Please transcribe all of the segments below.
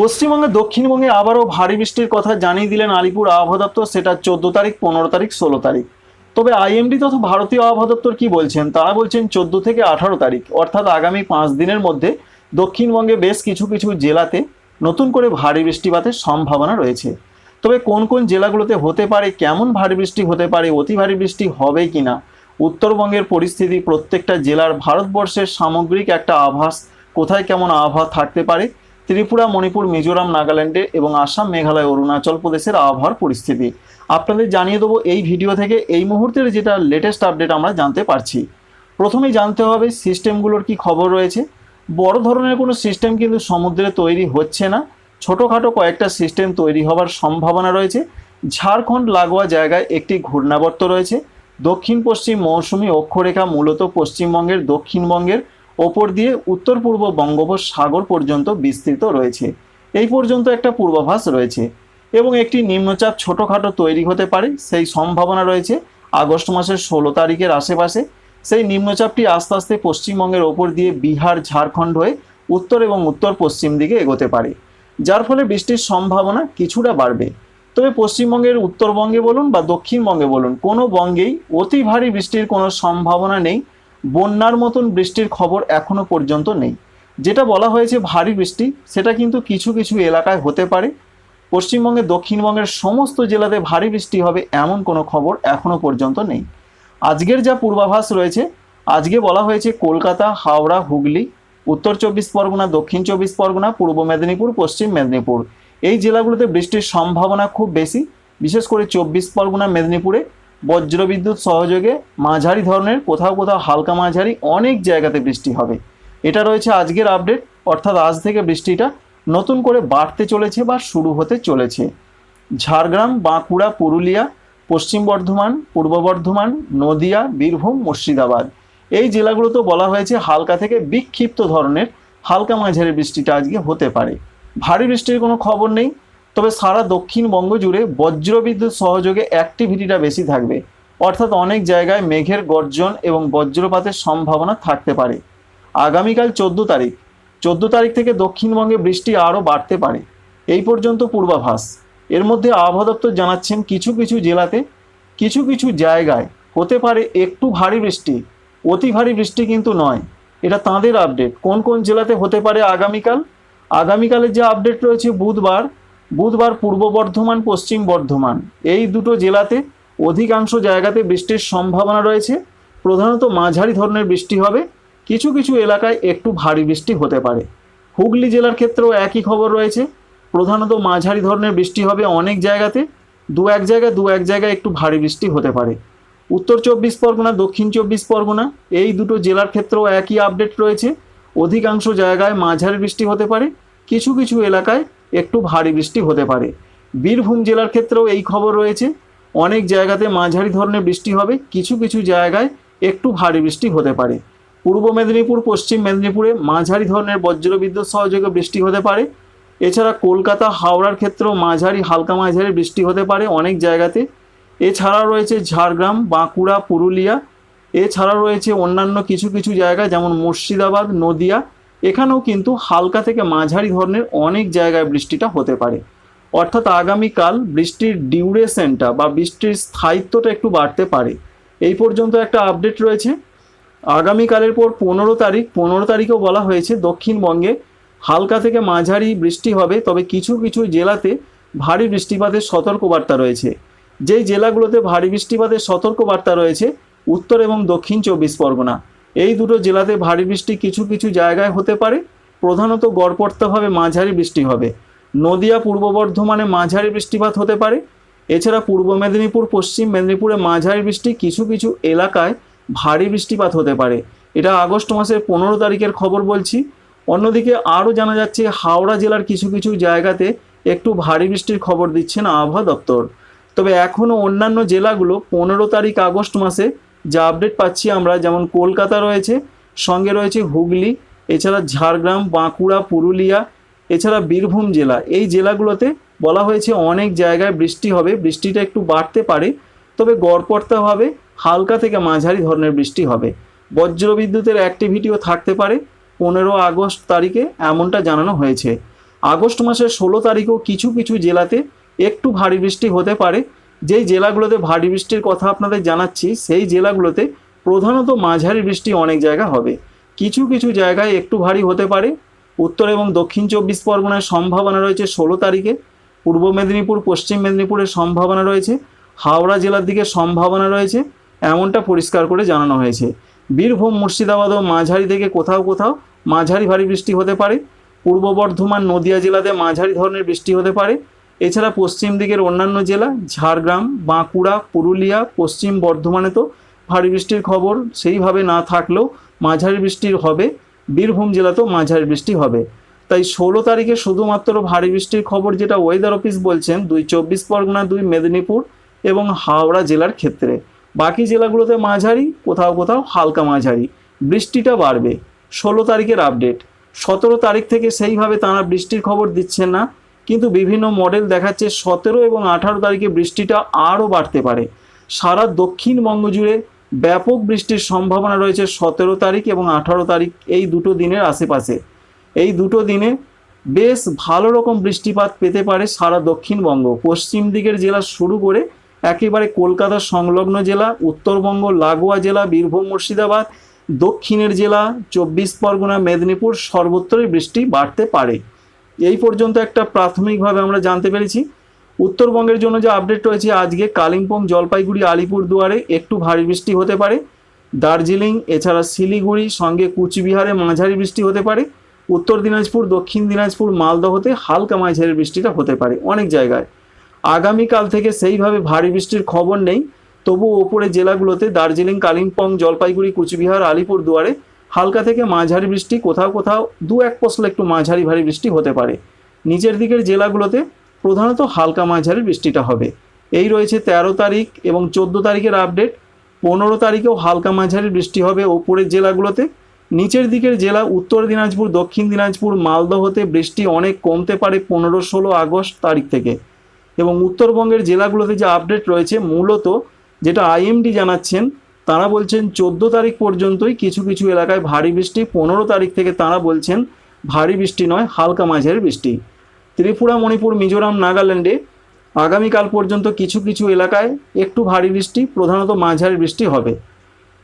পশ্চিমবঙ্গে দক্ষিণবঙ্গে আবারও ভারী বৃষ্টির কথা জানিয়ে দিলেন আলিপুর আবহাওয়া দপ্তর, সেটা চোদ্দ তারিখ, পনেরো তারিখ, ষোলো তারিখ। তবে আইএমডি তথা ভারতীয় আবহাওয়া দপ্তর কি বলছেন? তারা বলছেন চোদ্দ থেকে আঠারো তারিখ, অর্থাৎ আগামী পাঁচ দিনের মধ্যে দক্ষিণবঙ্গে বেশ কিছু কিছু জেলাতে নতুন করে ভারী বৃষ্টিপাতের সম্ভাবনা রয়েছে। তবে কোন কোন জেলাগুলোতে হতে পারে, কেমন ভারী বৃষ্টি হতে পারে, অতি ভারী বৃষ্টি হবে কিনা, উত্তরবঙ্গের পরিস্থিতি প্রত্যেকটা জেলার ভারতবর্ষের সামগ্রিক একটা আভাস, কোথায় কেমন আবহাওয়া থাকতে পারে ত্রিপুরা, মণিপুর, মিজোরাম, নাগাল্যান্ডে এবং আসাম, মেঘালয়, অরুণাচল প্রদেশের আবহাওয়ার পরিস্থিতি। আপনাদের জানিয়ে দেবো এই ভিডিও থেকে এই মুহূর্তের যেটা লেটেস্ট আপডেট আমরা জানতে পারছি। প্রথমেই জানতে হবে সিস্টেমগুলোর কি খবর রয়েছে। বড় ধরনের কোনো সিস্টেম কিন্তু সমুদ্রে তৈরি হচ্ছে না। ছোটোখাটো কয়েকটা সিস্টেম তৈরি হওয়ার সম্ভাবনা রয়েছে। ঝাড়খণ্ড, লাগোয়া জায়গায় একটি ঘূর্ণাবর্ত রয়েছে। দক্ষিণ পশ্চিম মৌসুমি অক্ষরেখা মূলত পশ্চিমবঙ্গের দক্ষিণবঙ্গের ওপর দিয়ে উত্তর পূর্ব বঙ্গোপসাগর পর্যন্ত বিস্তৃত রয়েছে। এই পর্যন্ত একটা পূর্বাভাস রয়েছে এবং একটি নিম্নচাপ ছোটোখাটো তৈরি হতে পারে, সেই সম্ভাবনা রয়েছে আগস্ট মাসের ষোলো তারিখের আশেপাশে। সেই নিম্নচাপটি আস্তে আস্তে পশ্চিমবঙ্গের ওপর দিয়ে বিহার, ঝাড়খণ্ড হয়ে উত্তর এবং উত্তর পশ্চিম দিকে এগোতে পারে, যার ফলে বৃষ্টির সম্ভাবনা কিছুটা বাড়বে। তবে পশ্চিমবঙ্গের উত্তরবঙ্গে বলুন বা দক্ষিণবঙ্গে বলুন, কোনো বঙ্গেই অতি ভারী বৃষ্টির কোনো সম্ভাবনা নেই। বন্যার মতন বৃষ্টির খবর এখনও পর্যন্ত নেই। যেটা বলা হয়েছে ভারী বৃষ্টি, সেটা কিন্তু কিছু কিছু এলাকায় হতে পারে। পশ্চিমবঙ্গে, দক্ষিণবঙ্গের সমস্ত জেলাতে ভারী বৃষ্টি হবে এমন কোনো খবর এখনও পর্যন্ত নেই। আজকের যা পূর্বাভাস রয়েছে, আজকে বলা হয়েছে কলকাতা, হাওড়া, হুগলি, উত্তর চব্বিশ পরগনা, দক্ষিণ চব্বিশ পরগনা, পূর্ব মেদিনীপুর, পশ্চিম মেদিনীপুর। এই জেলাগুলোতে বৃষ্টির সম্ভাবনা খুব বেশি। বিশেষ করে চব্বিশ পরগনা, মেদিনীপুরে বজ্রবিদ্যুৎ সহযোগে মাঝারি ধরনের, কোথাও কোথাও হালকা মাঝারি, অনেক জায়গাতে বৃষ্টি হবে। এটা রয়েছে আজকের আপডেট অর্থাৎ আজ থেকে বৃষ্টিটা নতুন করে বাড়তে চলেছে বা শুরু হতে চলেছে। ঝাড়গ্রাম, বাঁকুড়া, পুরুলিয়া, পশ্চিম বর্ধমান, পূর্ব বর্ধমান, নদিয়া, বীরভূম, মুর্শিদাবাদ। এই জেলাগুলোতেও বলা হয়েছে হালকা থেকে বিক্ষিপ্ত ধরনের হালকা মাঝারি বৃষ্টিটা আজকে হতে পারে। ভারী বৃষ্টির কোনো খবর নেই। তবে সারা দক্ষিণবঙ্গ জুড়ে বজ্রবিদ্যুৎ সহযোগে অ্যাক্টিভিটিটা বেশি থাকবে। অর্থাৎ অনেক জায়গায় মেঘের গর্জন এবং বজ্রপাতের সম্ভাবনা থাকতে পারে। আগামীকাল চোদ্দ তারিখ। চোদ্দ তারিখ থেকে দক্ষিণবঙ্গে বৃষ্টি আরও বাড়তে পারে। এই পর্যন্ত পূর্বাভাস। এর মধ্যে আবহাওয়া দপ্তর জানাচ্ছেন কিছু কিছু জেলাতে কিছু কিছু জায়গায় হতে পারে একটু ভারী বৃষ্টি, অতি ভারী বৃষ্টি কিন্তু নয়। এটা তাঁদের আপডেট কোন কোন জেলাতে হতে পারে আগামীকাল? আগামীকালের যে আপডেট রয়েছে বুধবার বুধবার পূর্ব বর্ধমান, পশ্চিম বর্ধমান এই দুটো জেলাতে অধিকাংশ জায়গাতে বৃষ্টির সম্ভাবনা রয়েছে। প্রধানত মাঝারি ধরনের বৃষ্টি হবে। কিছু কিছু এলাকায় একটু ভারী বৃষ্টি হতে পারে। হুগলি জেলার ক্ষেত্রেও একই খবর রয়েছে। প্রধানত মাঝারি ধরনের বৃষ্টি হবে অনেক জায়গাতে। দু এক জায়গায় দু এক জায়গায় একটু ভারী বৃষ্টি হতে পারে। উত্তর চব্বিশ পরগনা, দক্ষিণ চব্বিশ পরগনা এই দুটো জেলার ক্ষেত্রেও একই আপডেট রয়েছে। অধিকাংশ জায়গায় মাঝারি বৃষ্টি হতে পারে। কিছু কিছু এলাকায় একটু ভারী বৃষ্টি হতে পারে। বীরভূম জেলার ক্ষেত্রেও এই খবর রয়েছে। অনেক জায়গাতে মাঝারি ধরনের বৃষ্টি হবে। কিছু কিছু জায়গায় একটু ভারী বৃষ্টি হতে পারে। পূর্ব মেদিনীপুর, পশ্চিম মেদিনীপুরে মাঝারি ধরনের বজ্রবিদ্যুৎ সহযোগে বৃষ্টি হতে পারে। এছাড়া কলকাতা, হাওড়ার ক্ষেত্রেও মাঝারি, হালকা মাঝারি বৃষ্টি হতে পারে অনেক জায়গাতে। এছাড়াও রয়েছে ঝাড়গ্রাম, বাঁকুড়া, পুরুলিয়া। এছাড়া রয়েছে অন্যান্য কিছু কিছু জায়গা যেমন মুর্শিদাবাদ, নদিয়া এখানেও কিন্তু হালকা থেকে মাঝারি ধরনের অনেক জায়গায় বৃষ্টিটা হতে পারে। অর্থাৎ আগামীকাল বৃষ্টির ডিউরেশনটা বা বৃষ্টির স্থায়িত্বটা একটু বাড়তে পারে। এই পর্যন্ত একটা আপডেট রয়েছে। আগামীকালের পর পনেরো তারিখ, পনেরো তারিখেও বলা হয়েছে দক্ষিণবঙ্গে হালকা থেকে মাঝারি বৃষ্টি হবে, তবে কিছু কিছু জেলাতে ভারী বৃষ্টিপাতের সতর্কবার্তা রয়েছে। যেই জেলাগুলোতে ভারী বৃষ্টিপাতের সতর্কবার্তা রয়েছে, উত্তর এবং দক্ষিণ চব্বিশ পরগনা। এই দুটো জেলাতে ভারী বৃষ্টি কিছু কিছু জায়গায় হতে পারে। প্রধানত গড়পড়তাভাবে মাঝারি বৃষ্টি হবে। নদিয়া, পূর্ব বর্ধমানে মাঝারি বৃষ্টিপাত হতে পারে। এছাড়া পূর্ব মেদিনীপুর, পশ্চিম মেদিনীপুরে মাঝারি বৃষ্টি কিছু কিছু এলাকায় ভারী বৃষ্টিপাত হতে পারে। এটা আগস্ট মাসের পনেরো তারিখের খবর বলছি। অন্যদিকে আরও জানা যাচ্ছে, হাওড়া জেলার কিছু কিছু জায়গাতে একটু ভারী বৃষ্টির খবর দিচ্ছেন আবহাওয়া দপ্তর। তবে এখনও অন্যান্য জেলাগুলো পনেরো তারিখ আগস্ট মাসে যা আপডেট পাচ্ছি আমরা, যেমন কলকাতা রয়েছে, সঙ্গে রয়েছে হুগলি, এছাড়া ঝাড়গ্রাম, বাঁকুড়া, পুরুলিয়া, এছাড়া বীরভূম জেলা। এই জেলাগুলোতে বলা হয়েছে অনেক জায়গায় বৃষ্টি হবে, বৃষ্টিটা একটু বাড়তে পারে, তবে গড়পড়তাভাবে হালকা থেকে মাঝারি ধরনের বৃষ্টি হবে। বজ্রবিদ্যুতের অ্যাক্টিভিটিও থাকতে পারে, পনেরো আগস্ট তারিখে এমনটা জানানো হয়েছে। আগস্ট মাসের ষোলো তারিখও কিছু কিছু জেলাতে একটু ভারী বৃষ্টি হতে পারে যেই জেলাগুলোতে ভারী বৃষ্টির কথা আপনাদের জানাচ্ছি, সেই জেলাগুলোতে প্রধানত মাঝারি বৃষ্টি অনেক জায়গা হবে। কিছু কিছু জায়গায় একটু ভারী হতে পারে। উত্তর এবং দক্ষিণ চব্বিশ পরগনার সম্ভাবনা রয়েছে ষোলো তারিখে। পূর্ব মেদিনীপুর, পশ্চিম মেদিনীপুরের সম্ভাবনা রয়েছে। হাওড়া জেলার দিকে সম্ভাবনা রয়েছে। এমনটা পরিষ্কার করে জানানো হয়েছে। বীরভূম মুর্শিদাবাদও মাঝারি থেকে কোথাও কোথাও মাঝারি ভারী বৃষ্টি হতে পারে। পূর্ব বর্ধমান, নদিয়া জেলাতে মাঝারি ধরনের বৃষ্টি হতে পারে। এছাড়া পশ্চিম দিকের অন্যান্য জেলা ঝাড়গ্রাম, বাঁকুড়া, পুরুলিয়া, পশ্চিম বর্ধমানে তো ভারী বৃষ্টির খবর সেইভাবে না থাকলেও মাঝারি বৃষ্টির হবে। বীরভূম জেলাতেও মাঝারি বৃষ্টি হবে। তাই ষোলো তারিখে শুধুমাত্র ভারী বৃষ্টির খবর যেটা ওয়েদার অফিস বলছেন, দুই চব্বিশ পরগনা, দুই মেদিনীপুর এবং হাওড়া জেলার ক্ষেত্রে। বাকি জেলাগুলোতে মাঝারি, কোথাও কোথাও হালকা মাঝারি। বৃষ্টিটা বাড়বে। ষোলো তারিখের আপডেট সতেরো তারিখ থেকে সেইভাবে তারা বৃষ্টির খবর দিচ্ছেন না কিন্তু বিভিন্ন মডেল দেখাচ্ছে সতেরো এবং আঠারো তারিখে বৃষ্টিটা আরও বাড়তে পারে। সারা দক্ষিণবঙ্গ জুড়ে ব্যাপক বৃষ্টির সম্ভাবনা রয়েছে সতেরো তারিখ এবং আঠারো তারিখ এই দুটো দিনের আশেপাশে। এই দুটো দিনে বেশ ভালো রকম বৃষ্টিপাত পেতে পারে সারা দক্ষিণবঙ্গ পশ্চিম দিকের জেলা শুরু করে একেবারে কলকাতা সংলগ্ন জেলা, উত্তরবঙ্গ, লাগোয়া জেলা, বীরভূম, মুর্শিদাবাদ, দক্ষিণের জেলা, চব্বিশ পরগনা, মেদিনীপুর সর্বত্রই বৃষ্টি বাড়তে পারে। এই পর্যন্ত একটা প্রাথমিকভাবে আমরা জানতে পেরেছি। উত্তরবঙ্গের জন্য যে আপডেট রয়েছে, আজকে কালিম্পং, জলপাইগুড়ি, আলিপুর দুয়ারে একটু ভারী বৃষ্টি হতে পারে। দার্জিলিং, এছাড়া শিলিগুড়ি, সঙ্গে কুচবিহারে মাঝারি বৃষ্টি হতে পারে। উত্তর দিনাজপুর, দক্ষিণ দিনাজপুর, মালদহতে হালকা মাঝারি বৃষ্টিটা হতে পারে অনেক জায়গায়। আগামীকাল থেকে সেইভাবে ভারী বৃষ্টির খবর নেই। তবু ওপরে জেলাগুলোতে দার্জিলিং, কালিম্পং, জলপাইগুড়ি, কুচবিহার, আলিপুর দুয়ারে হালকা থেকে মাঝারি বৃষ্টি, কোথাও কোথাও দু এক পশলা একটু মাঝারি ভারী বৃষ্টি হতে পারে। নিচের দিকের জেলাগুলোতে প্রধানত হালকা মাঝারি বৃষ্টিটা হবে। এই রয়েছে তেরো তারিখ এবং চোদ্দ তারিখের আপডেট। পনেরো তারিখেও হালকা মাঝারি বৃষ্টি হবে ওপরের জেলাগুলোতে। নিচের দিকের জেলা উত্তর দিনাজপুর, দক্ষিণ দিনাজপুর, মালদহতে বৃষ্টি অনেক কমতে পারে পনেরো ষোলো আগস্ট তারিখ থেকে। এবং উত্তরবঙ্গের জেলাগুলোতে যে আপডেট রয়েছে, মূলত যেটা আইএমডি জানাচ্ছেন তারা বলছেন চোদ্দ তারিখ পর্যন্তই কিছু কিছু এলাকায় ভারী বৃষ্টি, পনেরো তারিখ থেকে তারা বলছেন ভারী বৃষ্টি নয়, হালকা মাঝারি বৃষ্টি। ত্রিপুরা, মণিপুর, মিজোরাম, নাগাল্যান্ডে আগামীকাল পর্যন্ত কিছু কিছু এলাকায় একটু ভারী বৃষ্টি, প্রধানত মাঝারি বৃষ্টি হবে।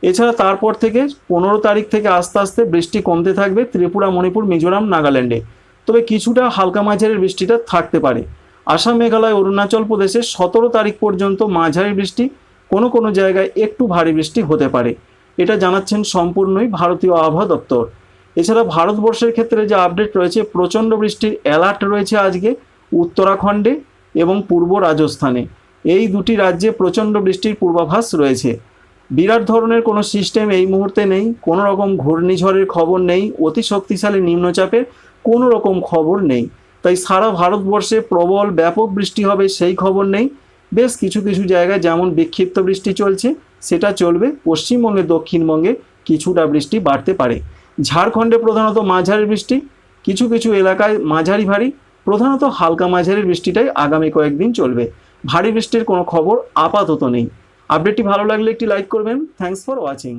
এছাড়া তারপর থেকে পনেরো তারিখ থেকে আস্তে আস্তে বৃষ্টি কমতে থাকবে ত্রিপুরা, মণিপুর, মিজোরাম, নাগাল্যান্ডে। তবে কিছুটা হালকা মাঝারি বৃষ্টিটা থাকতে পারে। আসাম, মেঘালয়, অরুণাচল প্রদেশে সতেরো তারিখ পর্যন্ত মাঝারি বৃষ্টি কোনো কোনো জায়গায় একটু ভারী বৃষ্টি হতে পারে। এটা জানাচ্ছেন সম্পূর্ণই ভারতীয় আবহাওয়া দপ্তর। এছাড়া ভারতবর্ষের ক্ষেত্রে যে আপডেট রয়েছে, প্রচণ্ড বৃষ্টির অ্যালার্ট রয়েছে আজকে উত্তরাখণ্ডে এবং পূর্ব রাজস্থানে। এই দুটি রাজ্যে প্রচণ্ড বৃষ্টির পূর্বাভাস রয়েছে। বিরাট ধরনের কোনো সিস্টেম এই মুহূর্তে নেই, কোনো রকম ঘূর্ণিঝড়ের খবর নেই, অতি শক্তিশালী নিম্নচাপের কোনো রকম খবর নেই। তাই সারা ভারতবর্ষে প্রবল, ব্যাপক বৃষ্টি হবে সেই খবর নেই। বেশ কিছু কিছু জায়গায় যেমন বিক্ষিপ্ত বৃষ্টি চলছে, সেটা চলবে। পশ্চিমবঙ্গে, দক্ষিণবঙ্গে কিছুটা বৃষ্টি বাড়তে পারে। ঝাড়খণ্ডে প্রধানত মাঝারি বৃষ্টি, কিছু কিছু এলাকায় মাঝারি ভারী, প্রধানত হালকা মাঝারি বৃষ্টিটাই আগামী কয়েকদিন চলবে। ভারী বৃষ্টির কোনো খবর আপাতত নেই। আপডেটটি ভালো লাগলে একটি লাইক করবেন। Thanks for watching